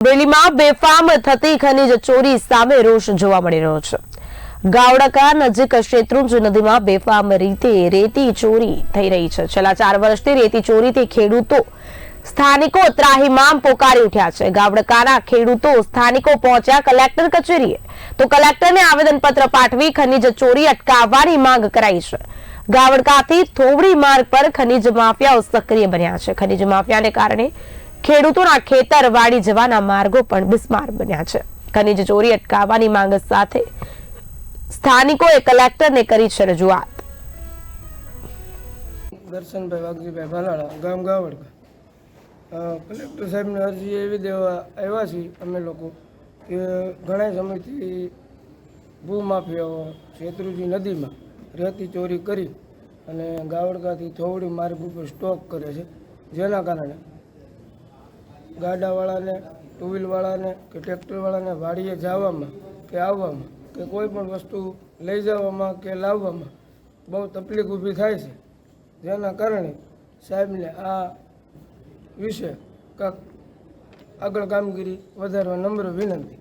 અમરેલીમાં બેફામ થતી ખનીજ ચોરી સામે રોષ જોવા મળી રહ્યો છે. ગાવડકા નજીક શેત્રુંજ નદીમાં બેફામ રીતે રેતી ચોરી થઈ રહી છે. છેલ્લા ચાર વર્ષથી રેતી ચોરીથી ખેડૂતો સ્થાનિકો ત્રાહિમામ પોકારી ઉઠ્યા છે. ગાવડકાના ખેડૂતો સ્થાનિકો પહોંચ્યા કલેક્ટર કચેરીએ. તો કલેક્ટરને આવેદનપત્ર પાઠવી ખનીજ ચોરી અટકાવવાની માંગ કરાઈ છે. ગાવડકાથી થોવડી માર્ગ પર ખનીજ માફિયાઓ સક્રિય બન્યા છે. ખનીજ માફિયાને કારણે ખેડૂતોના ખેતર વાળી જવાના માર્ગો પણ બિસ્માર બન્યા છે. ખનીજ ચોરી અટકાવવાની માંગ સાથે સ્થાનિકોએ કલેક્ટરને કરી છે રજૂઆત. દર્શનભાઈ વાઘજીભાઈ ભાલાળા, ગામ ગાવડકા. કલેક્ટર સાહેબને અરજી એવી દેવા આવ્યા છીએ અમે લોકો કે ઘણા સમયથી ભૂમાફિયાઓ શેત્રુજી નદીમાં રેતી ચોરી કરી અને ગાવડકાથી થોવડી માર્ગ ઉપર સ્ટોક કરે છે. જેના કારણે ગાડાવાળાને ટુ વ્હીલવાળાને કે ટ્રેક્ટરવાળાને વાડીએ જવામાં કે આવવામાં કે કોઈ પણ વસ્તુ લઈ જવામાં કે લાવવામાં બહુ તકલીફ ઊભી થાય છે. જેના કારણે સાહેબને આ વિશે કાંક આગળ કામગીરી વધારવા નમ્ર વિનંતી.